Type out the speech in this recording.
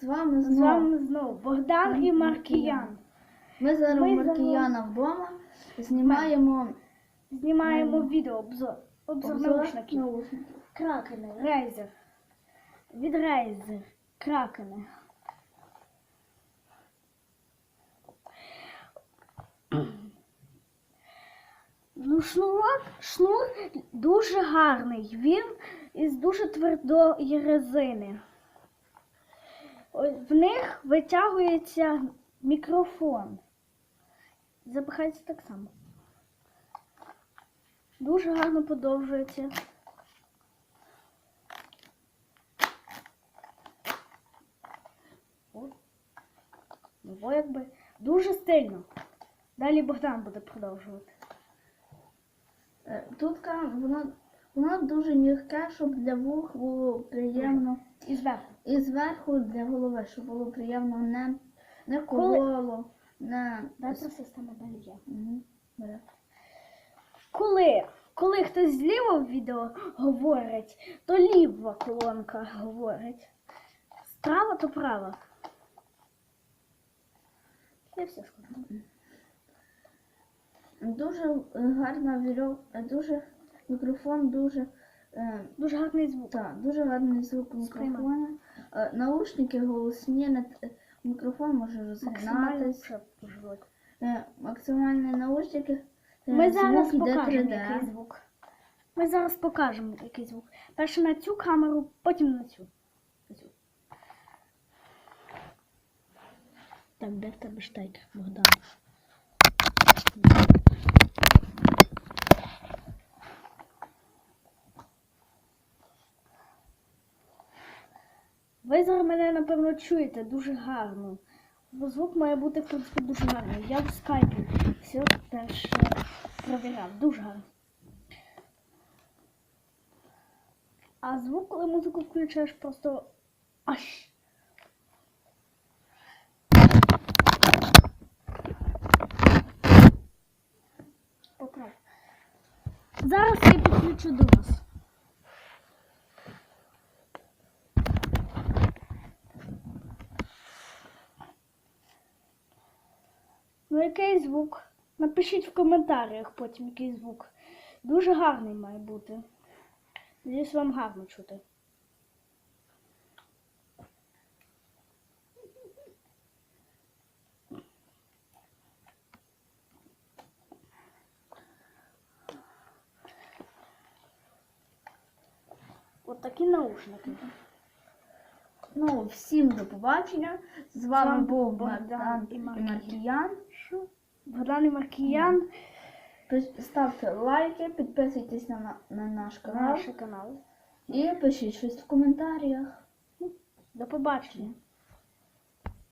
З вами З знову. вами знову Богдан і Маркіян. Ми зараз Ми у Маркіяна вдома знімаємо Знімаємо відео обзор. Обзор обзор наушників. наушників. Кракени, Razer. Від Razer. Кракени. Ну, шнурок, шнур дуже гарний. Він із дуже твердої резини. В них витягується мікрофон. Запихається так само. Дуже гарно подовжується. О, Ну, якби дуже стильно. Далі Богдан буде продовжувати. Е, Тут воно, воно дуже м'яке, щоб для вух було приємно. І зверху. І зверху для голови, щоб було приємно не, не Коли- кололо, не. Дай про систему далі. Коли, коли хтось зліва в відео говорить, то ліва колонка говорить. Справа то права. Я все сказала. Дуже гарна вірьовка, дуже мікрофон, дуже, Дуже гарний звук. та, дуже гарний звук мікрофона. Е, наушники голосні, не мікрофон може. Е, максимальні наушники. е, Ми зараз покажемо, 3D. який звук. Ми зараз покажемо, який звук. Перше на цю камеру, потім на цю. На цю. Так, де в тебе штайк, Богдан? Ви зараз мене, напевно, чуєте дуже гарно. Звук має бути, в принципі, дуже гарний. Я в скайпі все теж провіряв. Дуже гарно. А звук, коли музику включаєш, просто аж. Поправ. Зараз я підключу до вас. Ну, який звук? Напишіть в коментарях потім, який звук. Дуже гарний має бути. Надіюсь, вам гарно чути. От такі наушники. Ну, всім до побачення. З вами був Богдан і Маркіян. Богдан і Маркіян. Ставте лайки, підписуйтесь на, на- на наш канал Наш канал. і пишіть щось в коментарях. До побачення.